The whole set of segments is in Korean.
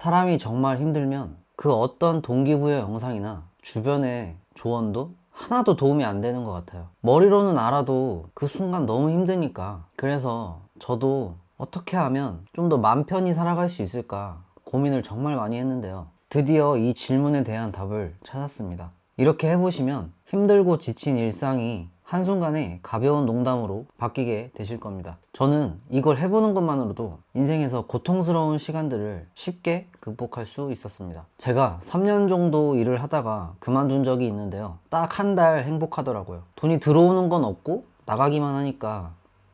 사람이 정말 힘들면 그 어떤 동기부여 영상이나 주변의 조언도 하나도 도움이 안 되는 것 같아요. 머리로는 알아도 그 순간 너무 힘드니까. 그래서 저도 어떻게 하면 좀 더 맘 편히 살아갈 수 있을까 고민을 정말 많이 했는데요. 드디어 이 질문에 대한 답을 찾았습니다. 이렇게 해보시면 힘들고 지친 일상이 한순간에 가벼운 농담으로 바뀌게 되실 겁니다. 저는 이걸 해보는 것만으로도 인생에서 고통스러운 시간들을 쉽게 극복할 수 있었습니다. 제가 3년 정도 일을 하다가 그만둔 적이 있는데요. 딱 한 달 행복하더라고요. 돈이 들어오는 건 없고 나가기만 하니까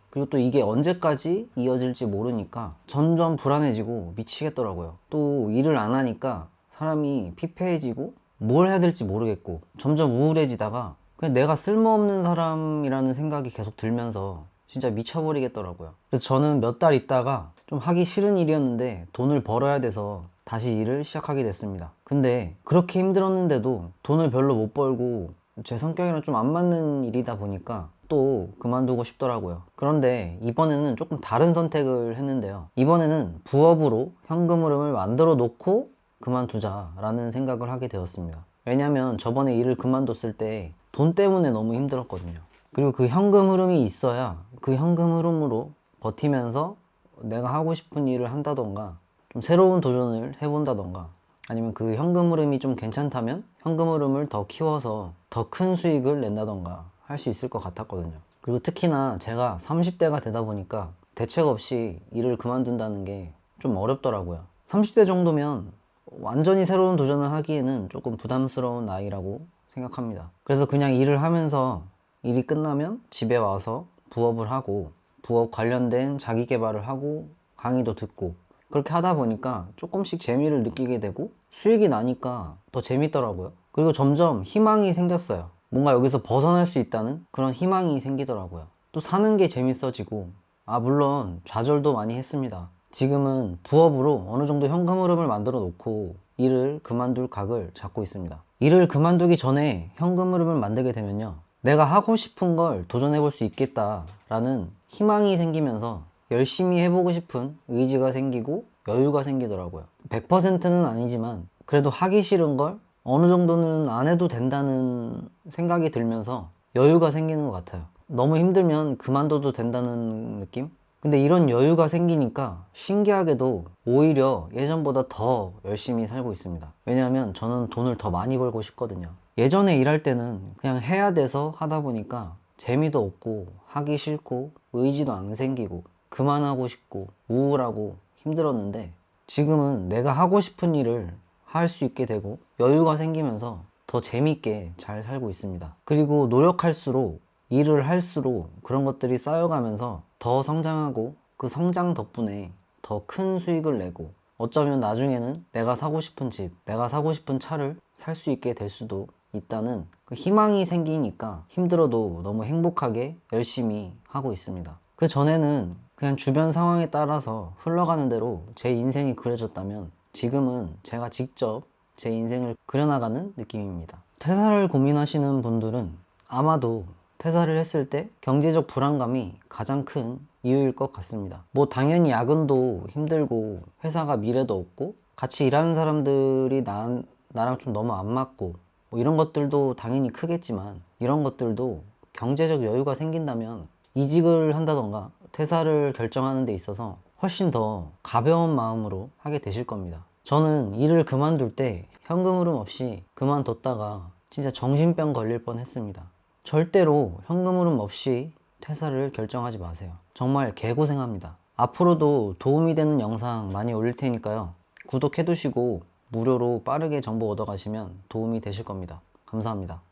그리고 또 이게 언제까지 이어질지 모르니까 점점 불안해지고 미치겠더라고요. 또 일을 안 하니까 사람이 피폐해지고 뭘 해야 될지 모르겠고 점점 우울해지다가 그냥 내가 쓸모없는 사람이라는 생각이 계속 들면서 진짜 미쳐버리겠더라고요. 그래서 저는 몇 달 있다가 좀 하기 싫은 일이었는데 돈을 벌어야 돼서 다시 일을 시작하게 됐습니다. 근데 그렇게 힘들었는데도 돈을 별로 못 벌고 제 성격이랑 좀 안 맞는 일이다 보니까 또 그만두고 싶더라고요. 그런데 이번에는 조금 다른 선택을 했는데요. 이번에는 부업으로 현금 흐름을 만들어 놓고 그만두자라는 생각을 하게 되었습니다. 왜냐면 저번에 일을 그만뒀을 때 돈 때문에 너무 힘들었거든요. 그리고 그 현금 흐름이 있어야 그 현금 흐름으로 버티면서 내가 하고 싶은 일을 한다던가 좀 새로운 도전을 해본다던가 아니면 그 현금 흐름이 좀 괜찮다면 현금 흐름을 더 키워서 더 큰 수익을 낸다던가 할 수 있을 것 같았거든요. 그리고 특히나 제가 30대가 되다 보니까 대책 없이 일을 그만둔다는 게 좀 어렵더라고요. 30대 정도면 완전히 새로운 도전을 하기에는 조금 부담스러운 나이라고 생각합니다. 그래서 그냥 일을 하면서 일이 끝나면 집에 와서 부업을 하고 부업 관련된 자기 개발을 하고 강의도 듣고 그렇게 하다 보니까 조금씩 재미를 느끼게 되고 수익이 나니까 더 재밌더라고요. 그리고 점점 희망이 생겼어요. 뭔가 여기서 벗어날 수 있다는 그런 희망이 생기더라고요. 또 사는 게 재밌어지고 아 물론 좌절도 많이 했습니다. 지금은 부업으로 어느 정도 현금 흐름을 만들어 놓고 일을 그만둘 각을 잡고 있습니다. 일을 그만두기 전에 현금 흐름을 만들게 되면요. 내가 하고 싶은 걸 도전해 볼 수 있겠다라는 희망이 생기면서 열심히 해보고 싶은 의지가 생기고 여유가 생기더라고요. 100%는 아니지만 그래도 하기 싫은 걸 어느 정도는 안 해도 된다는 생각이 들면서 여유가 생기는 것 같아요. 너무 힘들면 그만둬도 된다는 느낌? 근데 이런 여유가 생기니까 신기하게도 오히려 예전보다 더 열심히 살고 있습니다. 왜냐하면 저는 돈을 더 많이 벌고 싶거든요. 예전에 일할 때는 그냥 해야 돼서 하다 보니까 재미도 없고 하기 싫고 의지도 안 생기고 그만하고 싶고 우울하고 힘들었는데 지금은 내가 하고 싶은 일을 할 수 있게 되고 여유가 생기면서 더 재밌게 잘 살고 있습니다. 그리고 노력할수록 일을 할수록 그런 것들이 쌓여가면서 더 성장하고 그 성장 덕분에 더 큰 수익을 내고 어쩌면 나중에는 내가 사고 싶은 집, 내가 사고 싶은 차를 살 수 있게 될 수도 있다는 그 희망이 생기니까 힘들어도 너무 행복하게 열심히 하고 있습니다. 그 전에는 그냥 주변 상황에 따라서 흘러가는 대로 제 인생이 그려졌다면 지금은 제가 직접 제 인생을 그려나가는 느낌입니다. 퇴사를 고민하시는 분들은 아마도 퇴사를 했을 때 경제적 불안감이 가장 큰 이유일 것 같습니다. 뭐 당연히 야근도 힘들고 회사가 미래도 없고 같이 일하는 사람들이 나, 나랑 좀 너무 안 맞고 뭐 이런 것들도 당연히 크겠지만 이런 것들도 경제적 여유가 생긴다면 이직을 한다던가 퇴사를 결정하는 데 있어서 훨씬 더 가벼운 마음으로 하게 되실 겁니다. 저는 일을 그만둘 때 현금 흐름 없이 그만뒀다가 진짜 정신병 걸릴 뻔 했습니다. 절대로 현금 흐름 없이 퇴사를 결정하지 마세요. 정말 개고생합니다. 앞으로도 도움이 되는 영상 많이 올릴 테니까요. 구독해 두시고 무료로 빠르게 정보 얻어 가시면 도움이 되실 겁니다. 감사합니다.